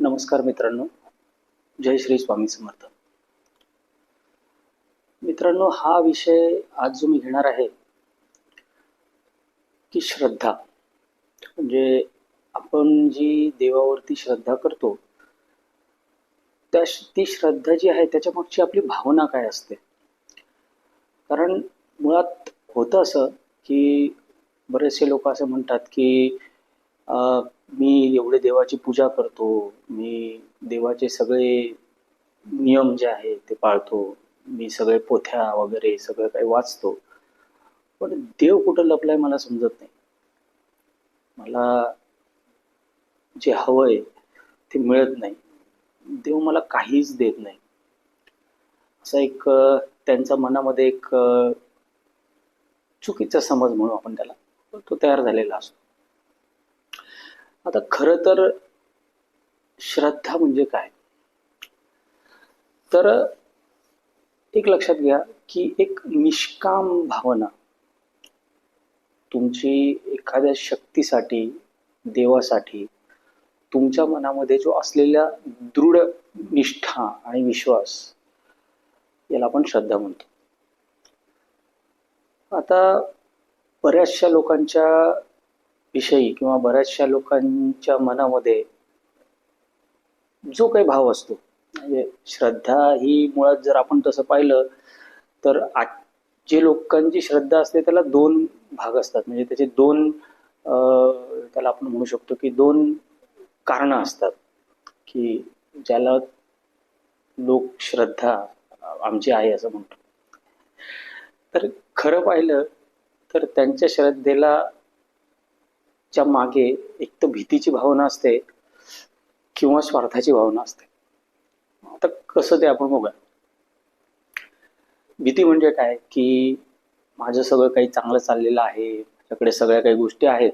नमस्कार मित्रांनो. जय श्री स्वामी समर्थ. मित्रांनो हा विषय आज जो मी घेणार आहे की श्रद्धा. म्हणजे आपण जी देवावरती श्रद्धा करतो त्या ती श्रद्धा जी आहे त्याच्या मागची आपली भावना काय असते? कारण मुळात होतं असं की बरेचसे लोक असं म्हणतात की अं, मी एवढे देवाची पूजा करतो मी देवाचे सगळे नियम जे आहे ते पाळतो मी सगळे पोथ्या वगैरे सगळं काही वाचतो. पण देव कुठं लपलाय मला समजत नाही. मला जे हवंय ते मिळत नाही. देव मला काहीच देत नाही. असा एक त्यांच्या मनामध्ये एक चुकीचा समज म्हणू आपण त्याला. तो तयार झालेला असतो. आता खरं तर श्रद्धा म्हणजे काय? तर एक लक्षात घ्या की एक निष्काम भावना तुमची एखाद्या शक्तीसाठी देवासाठी तुमच्या मनामध्ये जो असलेल्या दृढ निष्ठा आणि विश्वास याला आपण श्रद्धा म्हणतो. आता बऱ्याचशा लोकांच्या विषयी किंवा बऱ्याचशा लोकांच्या मनामध्ये जो काही भाव असतो म्हणजे श्रद्धा ही मुळात जर आपण तसं पाहिलं तर आज जे लोकांची श्रद्धा असते त्याला दोन भाग असतात. म्हणजे त्याचे दोन अं, त्याला आपण म्हणू शकतो की दोन कारणं असतात. की ज्याला लोक श्रद्धा आमची आहे असं म्हणतो. तर खरं पाहिलं तर त्यांच्या श्रद्धेला च्या मागे एक तर भीतीची भावना असते किंवा स्वार्थाची भावना असते. आता कसं ते आपण बघूया. भीती म्हणजे काय? की माझं सगळं काही चांगलं चाललेलं आहे माझ्याकडे सगळ्या काही गोष्टी आहेत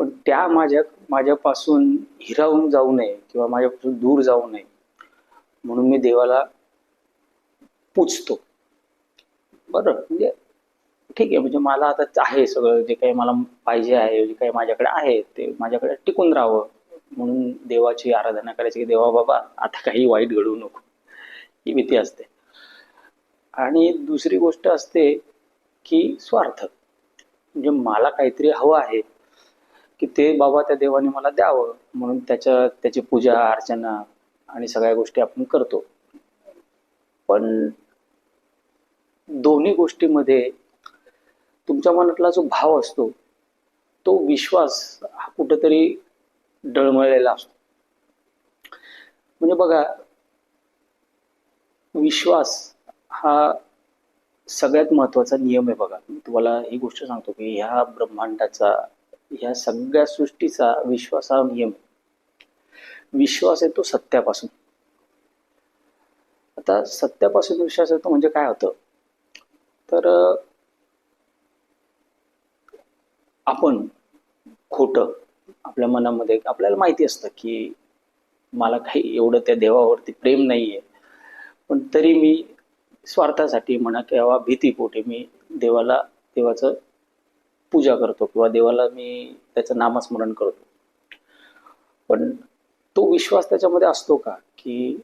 पण त्या माझ्या माझ्यापासून हिरावून जाऊ नये किंवा माझ्यापासून दूर जाऊ नये म्हणून मी देवाला पूजतो. बरं म्हणजे ठीक आहे म्हणजे मला आता आहे सगळं जे काही मला पाहिजे आहे जे काही माझ्याकडे आहे ते माझ्याकडे टिकून राहावं. म्हणून देवाची आराधना करायची की देवा बाबा आता काही वाईट घडवू नको. ही भीती असते. आणि दुसरी गोष्ट असते की स्वार्थ. म्हणजे मला काहीतरी हवं आहे की ते बाबा त्या देवाने मला द्यावं. म्हणून त्याच्या त्याची पूजा अर्चना आणि सगळ्या गोष्टी आपण करतो. पण दोन्ही गोष्टीमध्ये तुमच्या मनातला जो भाव असतो तो विश्वास हा कुठेतरी डळमळलेला असतो. म्हणजे बघा विश्वास हा सगळ्यात महत्त्वाचा नियम आहे बघा. मी तुम्हाला ही गोष्ट सांगतो की ह्या ब्रह्मांडाचा ह्या सगळ्या सृष्टीचा विश्वास हा नियम आहे. विश्वास येतो सत्यापासून. आता सत्यापासून विश्वास येतो म्हणजे काय होतं? तर आपण खोटं आपल्या मनामध्ये आपल्याला माहिती असतं की मला काही एवढं त्या देवावरती प्रेम नाही आहे पण तरी मी स्वार्थासाठी म्हणा किंवा भीतीपोटी मी देवाला देवाचं पूजा करतो किंवा देवाला मी त्याचं नामस्मरण करतो. पण तो विश्वास त्याच्यामध्ये असतो का? की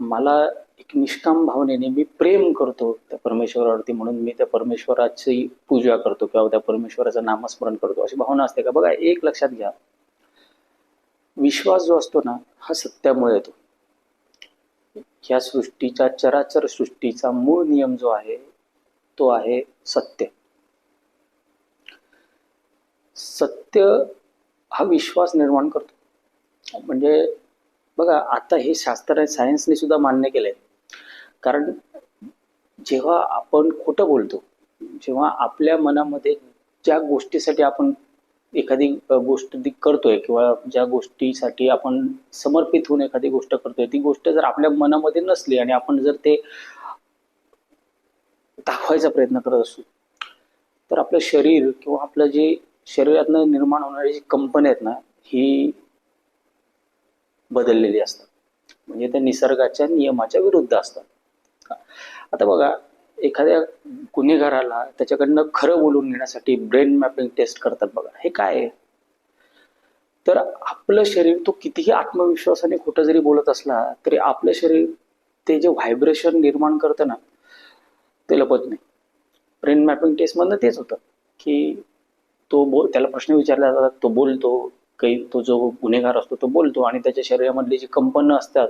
मला एक निष्काम भावनेने मी प्रेम करतो त्या परमेश्वरावरती म्हणून मी त्या परमेश्वराची पूजा करतो किंवा त्या परमेश्वराचं नामस्मरण करतो. अशी भावना असते का? बघा एक लक्षात घ्या. विश्वास जो असतो ना हा सत्यामुळे येतो. ह्या सृष्टीच्या चराचर सृष्टीचा मूळ नियम जो आहे तो आहे सत्य. सत्य हा विश्वास निर्माण करतो. म्हणजे बघा आता हे शास्त्र आहे सायन्सने सुद्धा मान्य केलंय. कारण जेव्हा आपण खोटं बोलतो जेव्हा आपल्या मनामध्ये ज्या गोष्टीसाठी आपण एखादी गोष्ट ती करतोय किंवा ज्या गोष्टीसाठी आपण समर्पित होऊन एखादी गोष्ट करतोय ती गोष्ट जर आपल्या मनामध्ये नसली आणि आपण जर ते दाखवायचा प्रयत्न करत असू तर आपलं शरीर किंवा आपलं जे शरीरातनं निर्माण होणारी जी कंपनी आहेत ना ही बदललेली असतात. म्हणजे त्या निसर्गाच्या नियमाच्या विरुद्ध असतात. आता बघा एखाद्या गुन्हेगाराला त्याच्याकडनं खरं बोलून घेण्यासाठी ब्रेन मॅपिंग टेस्ट करतात बघा. हे काय आहे? तर आपलं शरीर तो कितीही आत्मविश्वासाने खोटं जरी बोलत असला तरी आपलं शरीर ते जे व्हायब्रेशन निर्माण करतं ना ते लपत नाही. ब्रेन मॅपिंग टेस्टमधनं तेच होतं की तो बोल त्याला प्रश्न विचारला जातात तो बोलतो काही तो जो गुन्हेगार असतो तो बोलतो आणि त्याच्या शरीरामधली जी कंपनं असतात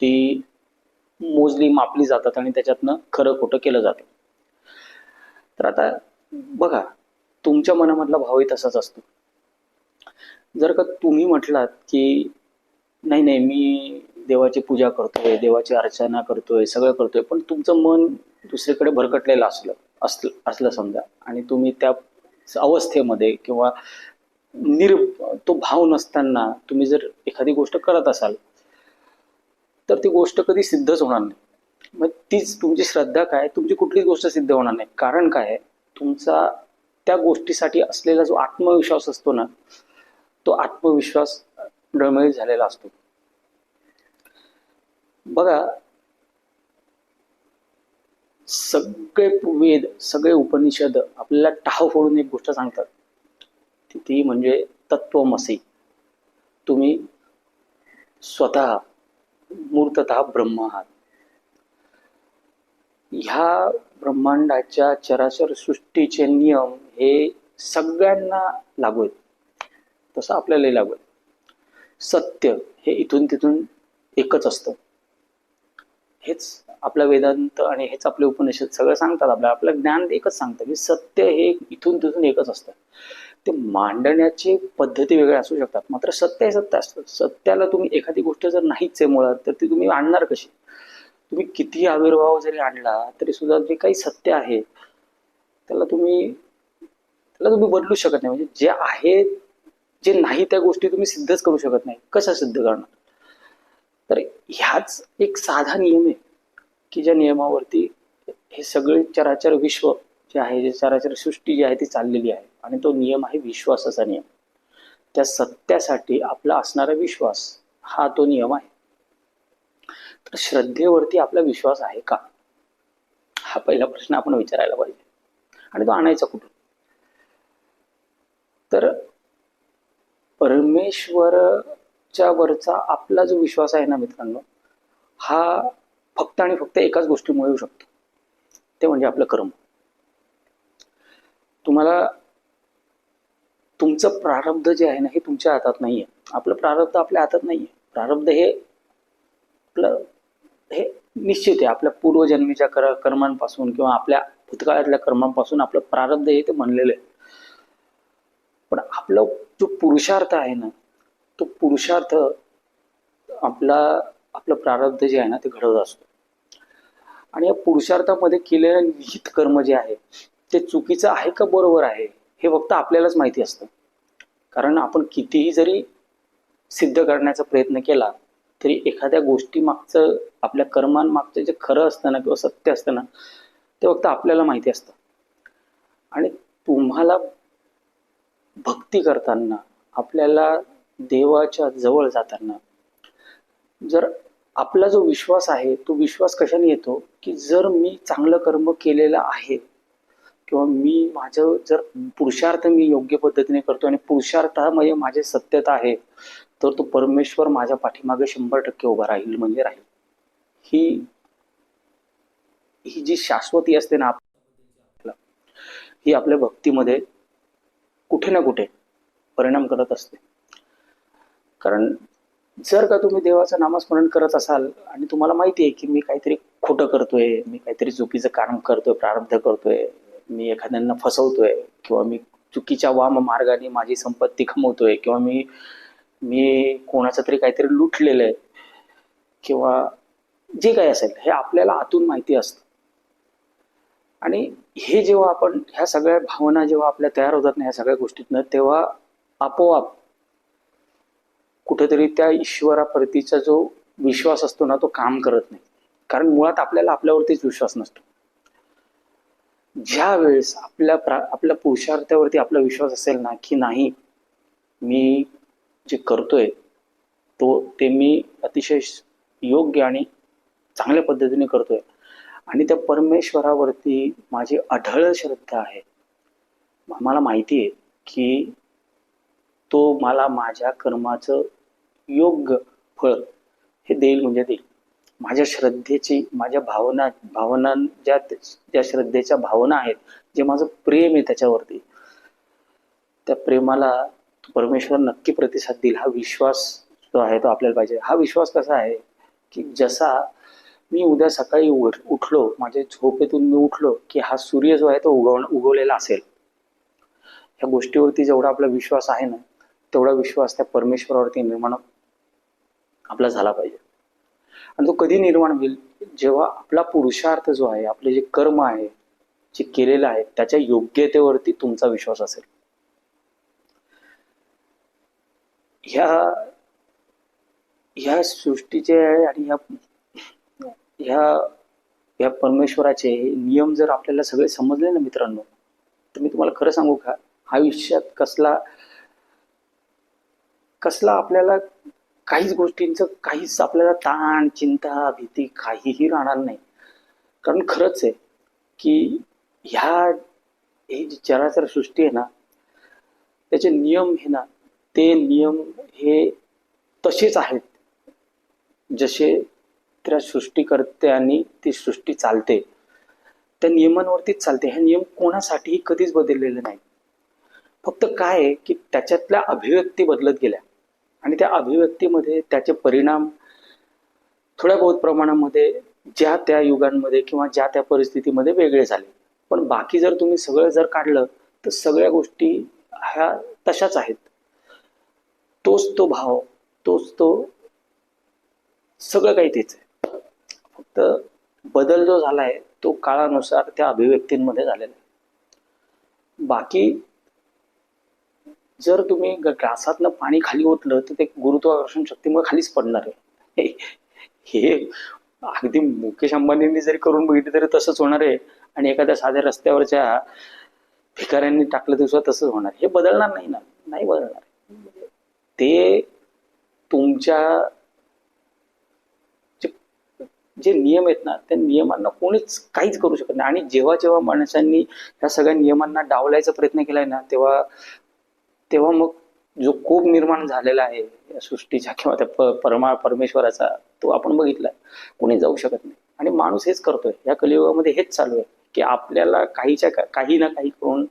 ती मोजली मापली जातात आणि त्याच्यातनं खरं खोटं केलं जातं. तर आता बघा तुमच्या मनामधला भावही तसाच असतो. जर का तुम्ही म्हटलात की नाही नाही मी देवाची पूजा करतोय देवाची अर्चना करतोय सगळं करतोय पण तुमचं मन दुसरीकडे भरकटलेलं असलं असलं असलं समजा आणि तुम्ही त्या अवस्थेमध्ये किंवा निर तो भाव नसताना तुम्ही जर एखादी गोष्ट करत असाल तर ती गोष्ट कधी सिद्धच होणार नाही. मग तीच तुमची श्रद्धा काय? तुमची कुठलीच गोष्ट सिद्ध होणार नाही. कारण काय तुमचा त्या गोष्टीसाठी असलेला जो आत्मविश्वास असतो ना तो आत्मविश्वास डळमळीत झालेला असतो. बघा सगळे वेद सगळे उपनिषद आपल्याला टाव फोडून एक गोष्ट सांगतात. ती- म्हणजे तत्वमसी तुम्ही स्वतः मूर्तत ब्रह्म आहात. ह्या ब्रह्मांडाच्या चराचर सृष्टीचे नियम हे सगळ्यांना लागू आहेत. तसं आपल्यालाही लागू आहे सत्य हे इथून तिथून एकच असतं. हेच आपलं वेदांत आणि हेच आपले उपनिषद सगळं सांगतात. आपल्या आपलं ज्ञान एकच सांगतं की सत्य हे इथून तिथून एकच असतं. ते मांडण्याची पद्धती वेगळ्या असू शकतात. मात्र सत्य हे सत्य असतं. सत्याला तुम्ही एखादी गोष्ट जर नाहीच आहे मुळात तर ती तुम्ही आणणार कशी? तुम्ही किती आविर्भाव जरी आणला तरी सुद्धा जे काही सत्य आहे त्याला तुम्ही त्याला तुम्ही बदलू शकत नाही. म्हणजे जे आहे जे नाही त्या गोष्टी तुम्ही सिद्धच करू शकत नाही. कसं सिद्ध करणार? तर ह्याच एक साधा नियम आहे की ज्या नियमावरती हे सगळे चराचर विश्व जे आहे जे सरासरी सृष्टी जी आहे ती चाललेली आहे. आणि तो नियम आहे विश्वासाचा नियम. त्या सत्यासाठी आपला असणारा विश्वास हा तो नियम आहे. तर श्रद्धेवरती आपला विश्वास आहे का? हा पहिला प्रश्न आपण विचारायला पाहिजे. आणि तो आणायचा कुठून? तर परमेश्वरच्या वरचा आपला जो विश्वास आहे ना मित्रांनो हा फक्त आणि फक्त एकाच गोष्टीमुळे येऊ शकतो. ते म्हणजे आपलं कर्म. तुम्हाला तुमचं प्रारब्ध जे आहे ना हे तुमच्या हातात नाहीये. आपलं प्रारब्ध आपल्या हातात नाहीये. प्रारब्ध हे आपलं हे निश्चित आहे. आपल्या पूर्वजन्मीच्या कर कर्मांपासून किंवा आपल्या भूतकाळातल्या कर्मांपासून आपलं प्रारब्ध हे ते बनलेलं आहे. पण आपला जो पुरुषार्थ आहे ना तो पुरुषार्थ आपला आपलं प्रारब्ध जे आहे ना ते घडवत असतो. आणि या पुरुषार्थामध्ये केलेलं निहित कर्म जे आहे ते चुकीचं आहे का बरोबर आहे हे फक्त आपल्यालाच माहिती असतं. कारण आपण कितीही जरी सिद्ध करण्याचा प्रयत्न केला तरी एखाद्या गोष्टी मागचं आपल्या कर्मांमागचं जे खरं असतं ना किंवा सत्य असतं ना ते फक्त आपल्याला माहिती असतं. आणि तुम्हाला भक्ती करताना आपल्याला देवाच्या जवळ जाताना जर आपला जो विश्वास आहे तो विश्वास कशाने येतो? की जर मी चांगलं कर्म केलेलं आहे किंवा मी माझं जर पुरुषार्थ मी योग्य पद्धतीने करतो आणि पुरुषार्थ म्हणजे माझे सत्यता आहे तर तो परमेश्वर माझ्या पाठीमागे शंभर टक्के उभा राहील म्हणजे राहील. ही ही जी शाश्वती असते ना आपल्याला ही आपल्या भक्तीमध्ये कुठे ना कुठे परिणाम करत असते. कारण जर का तुम्ही देवाचं नामस्मरण करत असाल आणि तुम्हाला माहिती आहे की मी काहीतरी खोटं करतोय मी काहीतरी चुकीचं काम करतोय प्रारब्ध करतोय मी एखाद्यांना फसवतोय किंवा मी चुकीच्या वाम मार्गाने माझी संपत्ती कमवतोय किंवा मी मी कोणाचं तरी काहीतरी लुटलेलं आहे किंवा जे काही असेल हे आपल्याला आतून माहिती असतं. आणि हे जेव्हा आपण ह्या सगळ्या भावना जेव्हा आपल्या तयार होतात ना ह्या सगळ्या गोष्टीतनं तेव्हा आपोआप कुठेतरी त्या ईश्वराप्रतीचा जो विश्वास असतो ना तो काम करत नाही. कारण मुळात आपल्याला आपल्यावरतीच विश्वास नसतो. ज्या वेळेस आपल्या प्रा आपल्या पुरुषार्थावरती आपला विश्वास असेल ना की नाही मी जे करतोय तो ते मी अतिशय योग्य आणि चांगल्या पद्धतीने करतोय. आणि त्या परमेश्वरावरती माझी अढळ श्रद्धा आहे. आम्हाला माहिती आहे की तो मला माझ्या कर्माचं योग्य फळ हे देईल म्हणजे देईल. माझ्या श्रद्धेची माझ्या भावना भावना ज्या ज्या श्रद्धेच्या भावना आहेत जे माझं प्रेम आहे त्याच्यावरती. त्या प्रेमाला परमेश्वर नक्की प्रतिसाद देईल. हा विश्वास जो आहे तो आपल्याला पाहिजे. हा विश्वास कसा आहे की जसा मी उद्या सकाळी उठलो माझ्या झोपेतून मी उठलो की हा सूर्य जो आहे तो उगव उगवलेला असेल. ह्या गोष्टीवरती जेवढा आपला विश्वास आहे ना तेवढा विश्वास त्या परमेश्वरावरती निर्माण आपला झाला पाहिजे. आणि तो कधी निर्माण होईल? जेव्हा आपला पुरुषार्थ जो आहे आपले जे कर्म आहे जे केलेलं आहे त्याच्या योग्यतेवरती तुमचा विश्वास असेल. ह्या ह्या सृष्टीचे आणि ह्या ह्या ह्या परमेश्वराचे नियम जर आपल्याला सगळे समजले ना मित्रांनो तर मी तुम्हाला खरं सांगू का? आयुष्यात कसला कसला आपल्याला काहीच गोष्टींचं काहीच आपल्याला ताण चिंता भीती काहीही राहणार नाही. कारण खरंच आहे की ह्या हे जी चराचर सृष्टी आहे ना त्याचे नियम हे ना ते नियम हे तसेच आहेत. जसे त्या सृष्टीकर्त्यांनी ती सृष्टी चालते त्या नियमांवरतीच चालते. हे नियम कोणासाठीही कधीच बदललेले नाही फक्त काय आहे की त्याच्यातल्या अभिव्यक्ती बदलत गेल्या. आणि त्या अभिव्यक्तीमध्ये त्याचे परिणाम थोड्या बहुत प्रमाणामध्ये ज्या त्या युगांमध्ये किंवा ज्या त्या परिस्थितीमध्ये वेगळे झाले. पण बाकी जर तुम्ही सगळं जर काढलं तर सगळ्या गोष्टी ह्या तशाच आहेत. तोच तो भाव तोच तो सगळं काही तेच आहे. फक्त बदल जो झालाय तो काळानुसार त्या अभिव्यक्तींमध्ये झालेला आहे. बाकी जर तुम्ही ग्रासातलं पाणी खाली ओतलं तर ते गुरुत्वाकर्षण शक्तीमुळे खालीच पडणार आहे. हे- अगदी मुकेश अंबानींनी जरी करून बघितलं तरी तसंच होणार आहे. आणि एखाद्या साध्या रस्त्यावरच्या भिकाऱ्यांनी टाकलं तर सुद्धा तसंच होणार. हे बदलणार नाही ना. नाही बदलणार. ते तुमच्या जे- जे नियम आहेत ना त्या नियमांना कोणीच काहीच करू शकत नाही. आणि जेव्हा जेव्हा माणसांनी ह्या सगळ्या नियमांना डावलायचा प्रयत्न केलाय ना तेव्हा तेव्हा मग जो कोप निर्माण झालेला आहे या सृष्टीचा किंवा त्या प- परमा परमेश्वराचा तो आपण बघितला. कोणी जाऊ शकत नाही. आणि माणूस हेच करतोय. या कलियुगामध्ये हेच चालू आहे की आपल्याला काहीच्या का- काही ना काही करून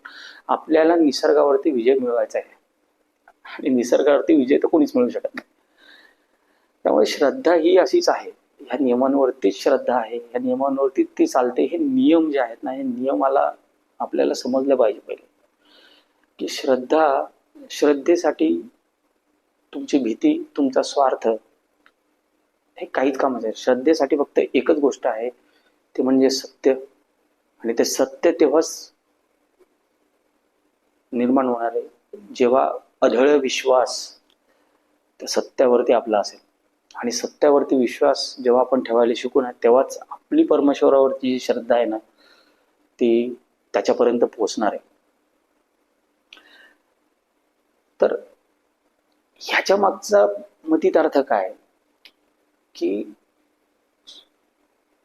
आपल्याला निसर्गावरती विजय मिळवायचा आहे. आणि निसर्गावरती विजय तर कोणीच मिळू शकत नाही. त्यामुळे श्रद्धा ही अशीच आहे. ह्या नियमांवरतीच श्रद्धा आहे. ह्या नियमांवरती ती चालते. हे नियम जे आहेत ना हे नियमाला आपल्याला समजलं पाहिजे पहिले. की श्रद्धा श्रद्धेसाठी तुमची भीती तुमचा स्वार्थ हे काहीच कामाचं आहे श्रद्धेसाठी फक्त एकच गोष्ट आहे ते म्हणजे सत्य. आणि ते सत्य तेव्हाच निर्माण होणार आहे जेव्हा अढळ विश्वास त्या सत्यावरती आपला असेल. आणि सत्यावरती विश्वास जेव्हा आपण ठेवायला शिकू ना तेव्हाच आपली परमेश्वरावरची जी श्रद्धा आहे ना ती त्याच्यापर्यंत पोहोचणार आहे. तर ह्याच्या मागचा मतीत अर्थ काय? की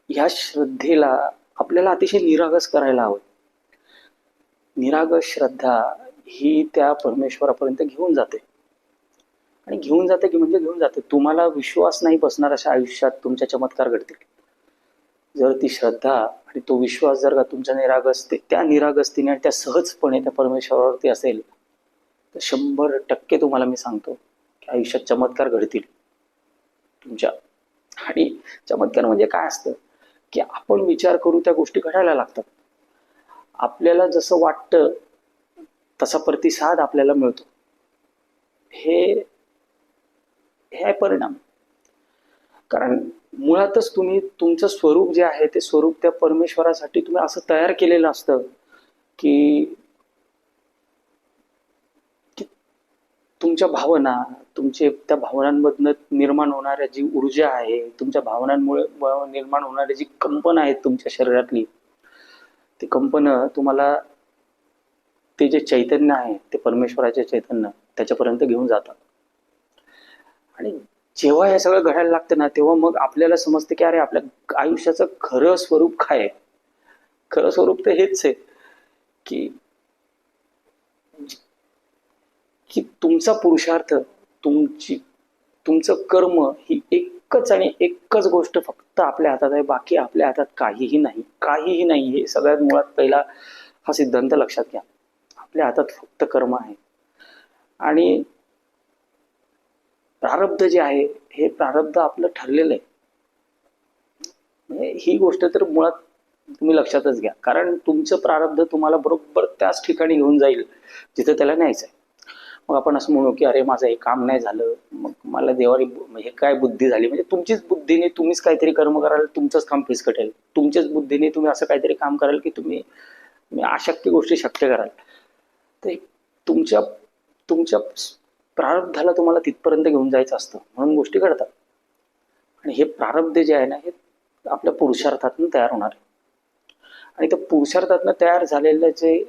ह्या श्रद्धेला आपल्याला अतिशय निरागस करायला हवं. निरागस श्रद्धा ही त्या परमेश्वरापर्यंत घेऊन जाते. आणि घेऊन जाते की म्हणजे घेऊन जाते. तुम्हाला विश्वास नाही बसणार अशा आयुष्यात तुमच्या चमत्कार घडतील. जर ती श्रद्धा आणि तो विश्वास जर का तुमच्या निरागसते त्या निरागस्तीने आणि त्या सहजपणे त्या परमेश्वरावरती असेल तर शंभर टक्के तुम्हाला मी सांगतो की आयुष्यात चमत्कार घडतील. तुमच्या आणि चमत्कार म्हणजे काय असतं की आपण विचार करू त्या गोष्टी घडायला लागतात. आपल्याला जसं वाटतं तसा प्रतिसाद आपल्याला मिळतो. हे हे आहे परिणाम. कारण मुळातच तुम्ही तुमचं स्वरूप जे आहे ते स्वरूप त्या परमेश्वरासाठी तुम्ही असं तयार केलेलं असतं की की तुमच्या भावना तुमचे त्या भावनांमधनं निर्माण होणाऱ्या जी ऊर्जा आहे तुमच्या भावनांमुळे निर्माण होणारी जी कंपन आहेत तुमच्या शरीरातली ती कंपन तुम्हाला ते जे चैतन्य आहे ते परमेश्वराचे चैतन्य त्याच्यापर्यंत घेऊन जातात. आणि जेव्हा हे सगळं घडायला लागतं ना तेव्हा मग आपल्याला समजतं की अरे आपल्या आयुष्याचं खरं स्वरूप काय आहे? खरं स्वरूप तर हेच आहे की की तुमचा पुरुषार्थ तुमची तुमचं कर्म ही एकच आणि एकच गोष्ट फक्त आपल्या हातात आहे. बाकी आपल्या हातात काहीही नाही. काहीही नाही. हे सगळ्यात मुळात पहिला हा सिद्धांत लक्षात घ्या. आपल्या हातात फक्त कर्म आहे. आणि प्रारब्ध जे आहे हे प्रारब्ध आपलं ठरलेलं आहे. ही गोष्ट तर मुळात तुम्ही लक्षातच घ्या. कारण तुमचं प्रारब्ध तुम्हाला बरोबर त्याच ठिकाणी घेऊन जाईल जिथं त्याला न्यायचं आहे. मग आपण असं म्हणू की अरे माझं हे काम नाही झालं. मग मला देवाने हे काय बुद्धी झाली? म्हणजे तुमचीच बुद्धीने तुम्हीच काहीतरी कर्म कराल तुमचंच काम फिसकटेल. तुमच्याच बुद्धीने तुम्ही असं काहीतरी काम कराल की तुम्ही अशक्य गोष्टी शक्य कराल. तर तुमच्या तुमच्या प्रारब्धाला तुम्हाला तिथपर्यंत घेऊन जायचं असतं. म्हणून गोष्टी घडतात. आणि हे प्रारब्ध जे आहे ना हे आपल्या पुरुषार्थातून तयार होणार आहे. आणि त्या पुरुषार्थातनं तयार झालेलं जे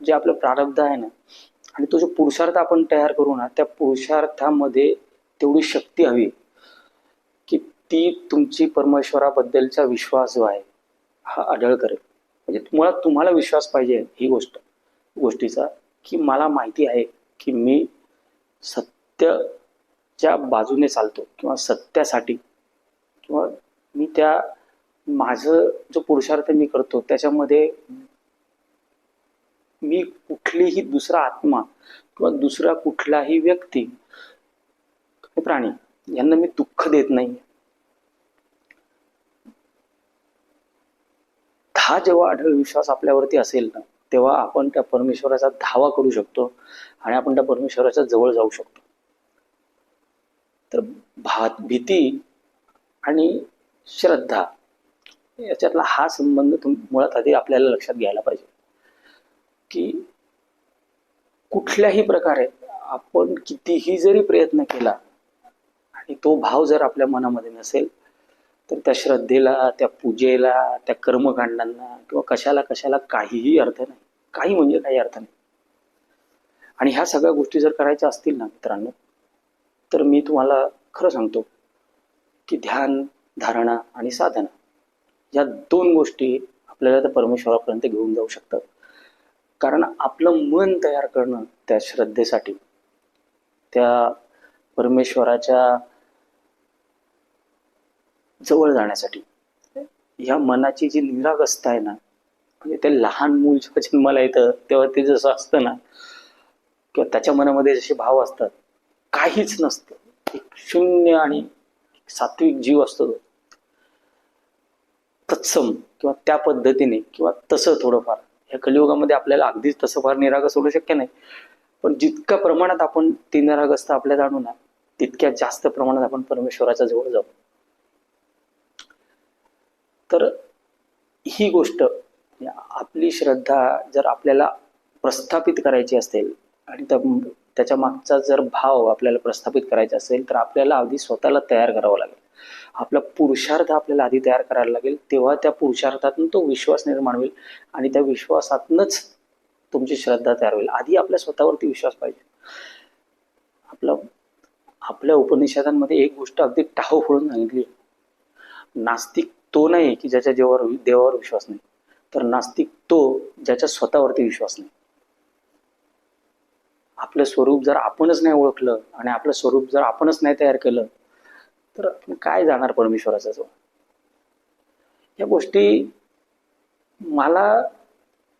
जे आपलं प्रारब्ध आहे ना आणि तो जो पुरुषार्थ आपण तयार करू ना त्या पुरुषार्थामध्ये तेवढी शक्ती हवी की ती तुमची परमेश्वराबद्दलचा विश्वास जो आहे हा आढळ करेल. म्हणजे मुळात तुम्हाला विश्वास पाहिजे ही गोष्ट गोष्टीचा की मला माहिती आहे की मी सत्यच्या बाजूने चालतो किंवा सत्यासाठी किंवा मी त्या माझं जो पुरुषार्थ मी करतो त्याच्यामध्ये मी कुठलीही दुसरा आत्मा किंवा दुसरा कुठलाही व्यक्ती प्राणी यांना मी दुःख देत नाही. हा जेव्हा आढळ विश्वास आपल्यावरती असेल ना तेव्हा आपण त्या परमेश्वराचा धावा करू शकतो आणि आपण त्या परमेश्वराच्या जवळ जाऊ शकतो. तर भात भीती आणि श्रद्धा याच्यातला हा संबंध तुम मुळात आधी आपल्याला लक्षात घ्यायला पाहिजे. की कुठल्याही प्रकारे आपण कितीही जरी प्रयत्न केला आणि तो भाव जर आपल्या मनामध्ये नसेल तर त्या श्रद्धेला त्या पूजेला त्या कर्मकांडांना किंवा कशाला कशाला काहीही अर्थ नाही. काही म्हणजे काही अर्थ नाही. आणि ह्या सगळ्या गोष्टी जर करायच्या असतील ना मित्रांनो तर मी तुम्हाला खरं सांगतो की ध्यान धारणा आणि साधना या दोन गोष्टी आपल्याला त्या परमेश्वरापर्यंत घेऊन जाऊ शकतात. कारण आपलं मन तयार करणं त्या श्रद्धेसाठी. त्या परमेश्वराच्या जवळ जाण्यासाठी. ह्या मनाची जी निरागसता आहे ना म्हणजे ते लहान मूल जेव्हा जन्माला येतं तेव्हा ते जसं असतं ना किंवा त्याच्या मनामध्ये जसे भाव असतात काहीच नसतं. एक शून्य आणि सात्विक जीव असतो तो. तत्सम किंवा त्या पद्धतीने किंवा तसं थोडंफार. या कलियुगामध्ये आपल्याला अगदीच तसं फार निरागस होणं शक्य नाही. पण जितक्या प्रमाणात आपण ती निरागसता आपल्यात आणू ना तितक्या जास्त प्रमाणात आपण परमेश्वराच्या जवळ जाऊ. तर ही गोष्ट आपली श्रद्धा जर आपल्याला प्रस्थापित करायची असेल आणि त्या त्याच्या मागचा जर भाव आपल्याला प्रस्थापित करायचा असेल तर आपल्याला आधी स्वतःला तयार करावं लागेल. आपला पुरुषार्थ आपल्याला आधी तयार करायला लागेल तेव्हा त्या पुरुषार्थातून तो विश्वास निर्माण होईल आणि त्या विश्वासातूनच तुमची श्रद्धा तयार होईल. आधी आपल्या स्वतःवरती विश्वास पाहिजे. आपलं आपल्या उपनिषदांमध्ये एक गोष्ट अगदी टाहो फोडून सांगितली. नास्तिक तो नाही की ज्याच्या देवावर देवावर विश्वास नाही तर नास्तिक तो ज्याच्या स्वतःवरती विश्वास नाही. आपलं स्वरूप जर आपणच नाही ओळखलं आणि आपलं स्वरूप जर आपणच नाही तयार केलं तर आपण काय जाणार परमेश्वराचा जवळ या गोष्टी मला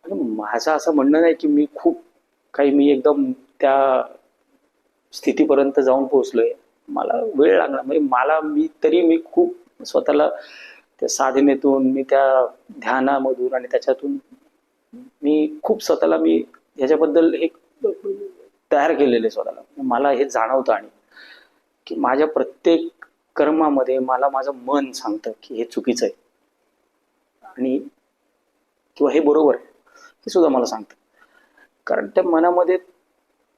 माझं असं म्हणणं नाही की मी खूप काही मी एकदम त्या स्थितीपर्यंत जाऊन पोहोचलोय. मला वेळ लागला म्हणजे मला मी तरी मी खूप स्वतःला त्या साधनेतून मी त्या ध्यानामधून आणि त्याच्यातून मी खूप स्वतःला मी ह्याच्याबद्दल एक तयार केलेले स्वतःला. मला हे जाणवतं आणि की माझ्या प्रत्येक कर्मामध्ये मला माझं मन सांगतं की हे चुकीचं आहे. आणि किंवा हे बरोबर आहे हे सुद्धा मला सांगतं. कारण त्या मनामध्ये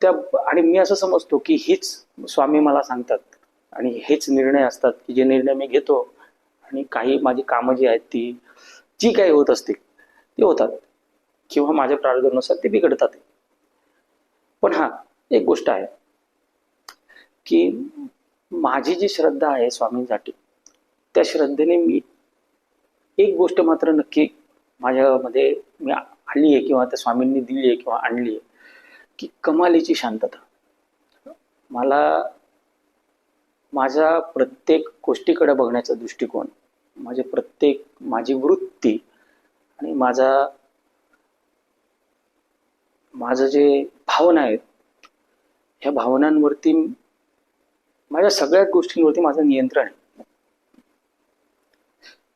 त्या आणि मी असं समजतो की हीच स्वामी मला सांगतात आणि हेच निर्णय असतात की जे निर्णय मी घेतो आणि काही माझी कामं जी आहेत ती जी काही होत असतील ती होतात. किंवा माझ्या प्रार्थनेनुसार ते बिघडतात. पण हा एक गोष्ट आहे की माझी जी श्रद्धा आहे स्वामींसाठी त्या श्रद्धेने मी एक गोष्ट मात्र नक्की माझ्यामध्ये मी आणली आहे किंवा त्या स्वामींनी दिली आहे किंवा आणली आहे की कमालीची शांतता. मला माझ्या प्रत्येक गोष्टीकडे बघण्याचा दृष्टिकोन माझे प्रत्येक माझी वृत्ती आणि माझा माझं जे भावना आहेत ह्या भावनांवरती माझ्या सगळ्या गोष्टींवरती माझं नियंत्रण आहे.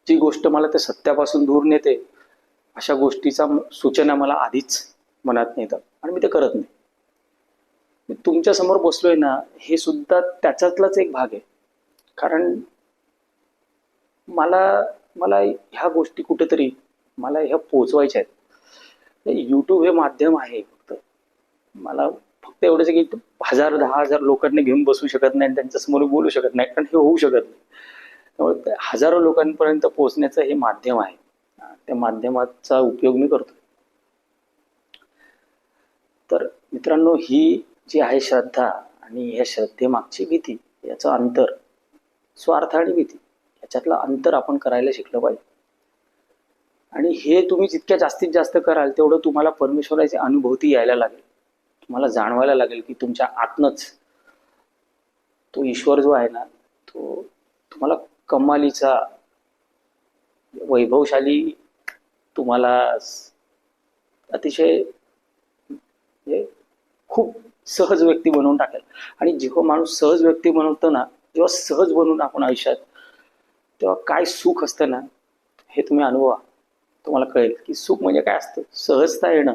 जी गोष्ट मला त्या सत्यापासून दूर नेते अशा गोष्टीचा सूचना मला आधीच मनात नेतात आणि मी ते करत नाही. मी तुमच्यासमोर बसलोय ना हे सुद्धा त्याच्यातलाच एक भाग आहे. कारण मला मला ह्या गोष्टी कुठेतरी मला ह्या पोचवायच्या आहेत. युट्यूब हे माध्यम आहे फक्त. मला फक्त एवढंच की हजार दहा हजार लोकांनी घेऊन बसू शकत नाही आणि त्यांच्यासमोर बोलू शकत नाही कारण हे होऊ शकत नाही. त्यामुळे हजारो लोकांपर्यंत पोहोचण्याचं हे माध्यम आहे. त्या माध्यमाचा उपयोग मी करतो तर मित्रांनो ही जी आहे श्रद्धा आणि ह्या श्रद्धेमागची भीती याचं अंतर स्वार्थ आणि भीती याच्यातलं अंतर आपण करायला शिकलं पाहिजे. आणि हे तुम्ही जितक्या जास्तीत जास्त कराल तेवढं तुम्हाला परमेश्वराची अनुभूती यायला लागेल. तुम्हाला जाणवायला लागेल की तुमच्या आतनच तो ईश्वर जो आहे ना तो तुम्हाला कमालीचा वैभवशाली तुम्हाला अतिशय म्हणजे खूप सहज व्यक्ती बनवून टाकेल. आणि जेव्हा माणूस सहज व्यक्ती बनवतो ना जेव्हा सहज बनवून आपण आयुष्यात तेव्हा काय सुख असतं ना हे तुम्ही अनुभवा. तुम्हाला कळेल की सुख म्हणजे काय असतं? सहजता येणं.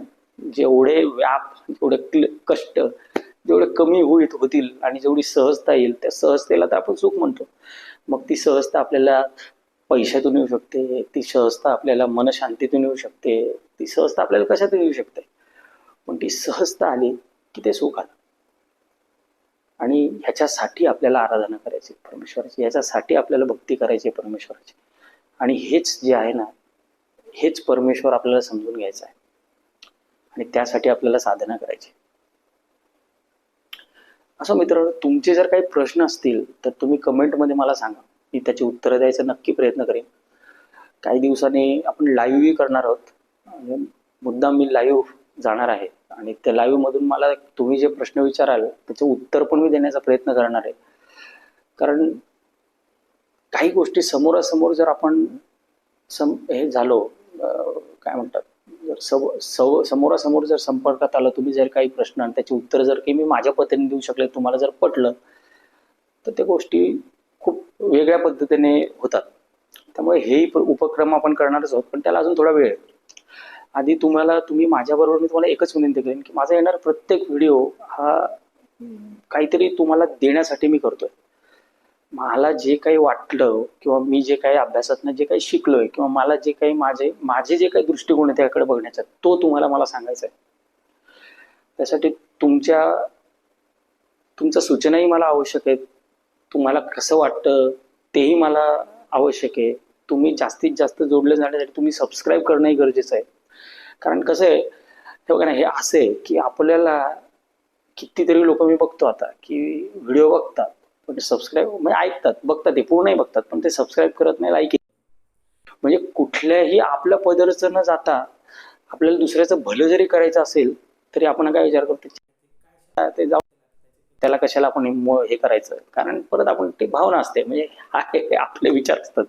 जेवढे व्याप जेवढे क्ल- कष्ट जेवढे कमी होईल होतील आणि जेवढी सहजता येईल त्या सहजतेला तर आपण सुख म्हणतो. मग ती सहजता आपल्याला पैशातून येऊ शकते ती सहजता आपल्याला मनशांतीतून येऊ शकते ती सहजता आपल्याला कशातून येऊ शकते? पण ती सहजता आली की ते सुख आलं. आणि ह्याच्यासाठी आपल्याला आराधना करायची परमेश्वराची. ह्याच्यासाठी आपल्याला भक्ती करायची परमेश्वराची. आणि हेच जे आहे ना हेच परमेश्वर आपल्याला समजून घ्यायचं आहे. आणि त्यासाठी आपल्याला साधना करायची असं मित्रांनो तुमचे जर काही प्रश्न असतील तर तुम्ही कमेंटमध्ये मला सांगा. मी त्याची उत्तरं द्यायचा नक्की प्रयत्न करेन. काही दिवसांनी आपण लाईव्हही करणार आहोत. मुद्दाम मी लाईव्ह जाणार आहे. आणि त्या लाईव्ह मधून मला तुम्ही जे प्रश्न विचाराल त्याचं उत्तर पण मी देण्याचा प्रयत्न करणार आहे. कारण काही गोष्टी समोरासमोर जर आपण सम हे झालो काय म्हणतात जर सव सव समोरासमोर जर संपर्कात आलं तुम्ही जर काही प्रश्न आणि त्याची उत्तर जर काही मी माझ्या पद्धतीने देऊ शकले तुम्हाला जर पटलं तर त्या गोष्टी खूप वेगळ्या पद्धतीने होतात त्यामुळे हेही उपक्रम आपण करणारच आहोत पण त्याला अजून थोडा वेळ आहे. आधी तुम्हाला तुम्ही माझ्याबरोबर मी तुम्हाला एकच विनंती करेन की माझा येणार प्रत्येक व्हिडिओ हा काहीतरी तुम्हाला देण्यासाठी मी करतोय मला जे काही वाटलं किंवा मी जे काही अभ्यासातनं जे काही शिकलोय किंवा मला जे काही माझे माझे जे काही दृष्टिकोन आहे त्याकडे बघण्याचा तो तुम्हाला मला सांगायचा आहे. त्यासाठी तुमच्या तुमच्या सूचनाही मला आवश्यक आहेत. तुम्हाला कसं वाटतं तेही मला आवश्यक आहे. तुम्ही जास्तीत जास्त जोडले जाण्यासाठी तुम्ही सबस्क्राईब करणंही गरजेचं आहे. कारण कसं आहे हे बघा ना हे असं आहे की आपल्याला कितीतरी लोक मी बघतो आता की व्हिडिओ बघतात. पण ते सबस्क्राईब म्हणजे ऐकतात बघतात ते पूर्णही बघतात पण ते सबस्क्राईब करत नाही लाईक म्हणजे कुठल्याही आपल्या पदरचं न जाता आपल्याला दुसऱ्याचं भलं जरी करायचं असेल तरी आपण काय विचार करतो? ते जाऊ त्याला कशाला आपण हे करायचं? कारण परत आपण ते भावना असते. म्हणजे हा हे आपले विचार असतात.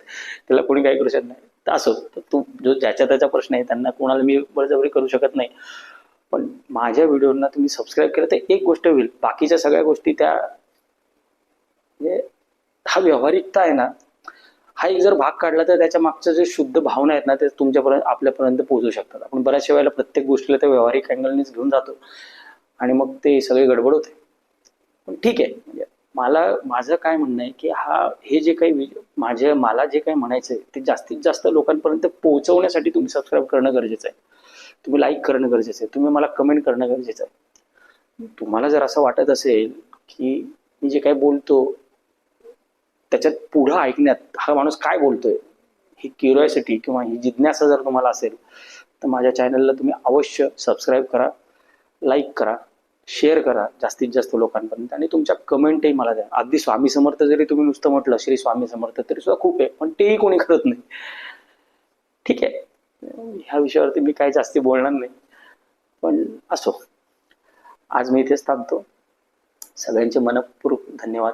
त्याला कोणी काही करू शकत नाही. तर असो. तर तू जो ज्याच्या त्याचा प्रश्न आहे त्यांना कोणाला मी बळजबरी करू शकत नाही. पण माझ्या व्हिडिओना तुम्ही सबस्क्राईब केलं तर एक गोष्ट होईल. बाकीच्या सगळ्या गोष्टी त्या म्हणजे हा व्यावहारिकता आहे ना. हा एक जर भाग काढला तर त्याच्या मागचं जे शुद्ध भावना आहेत ना ते तुमच्यापर्यंत आपल्यापर्यंत पोहोचू शकतात. आपण बऱ्याचशा वेळेला प्रत्येक गोष्टीला त्या व्यावहारिक अँगलनेच घेऊन जातो. आणि मग ते सगळे गडबड होते. पण ठीक आहे. म्हणजे मला माझं काय म्हणणं आहे की हा हे जे काही माझे मला जे काही म्हणायचं आहे ते जास्तीत जास्त लोकांपर्यंत पोहोचवण्यासाठी तुम्ही सबस्क्राईब करणं गरजेचं आहे. तुम्ही लाईक करणं गरजेचं आहे. तुम्ही मला कमेंट करणं गरजेचं आहे. तुम्हाला जर असं वाटत असेल की मी जे काही बोलतो त्याच्यात पुढं ऐकण्यात हा माणूस काय बोलतोय? ही क्युरिओसिटी किंवा ही जिज्ञासा जर तुम्हाला असेल तर माझ्या चॅनलला तुम्ही अवश्य सबस्क्राईब करा लाईक करा शेअर करा जास्तीत जास्त लोकांपर्यंत आणि तुमच्या कमेंटही मला द्या. अगदी स्वामी समर्थ जरी तुम्ही नुसतं म्हटलं श्री स्वामी समर्थ तरी सुद्धा खूप आहे पण तेही कोणी करत नाही. ठीक आहे. ह्या विषयावरती मी काही जास्ती बोलणार नाही. पण असो. आज मी इथेच थांबतो. सगळ्यांचे मनपूर्वक धन्यवाद.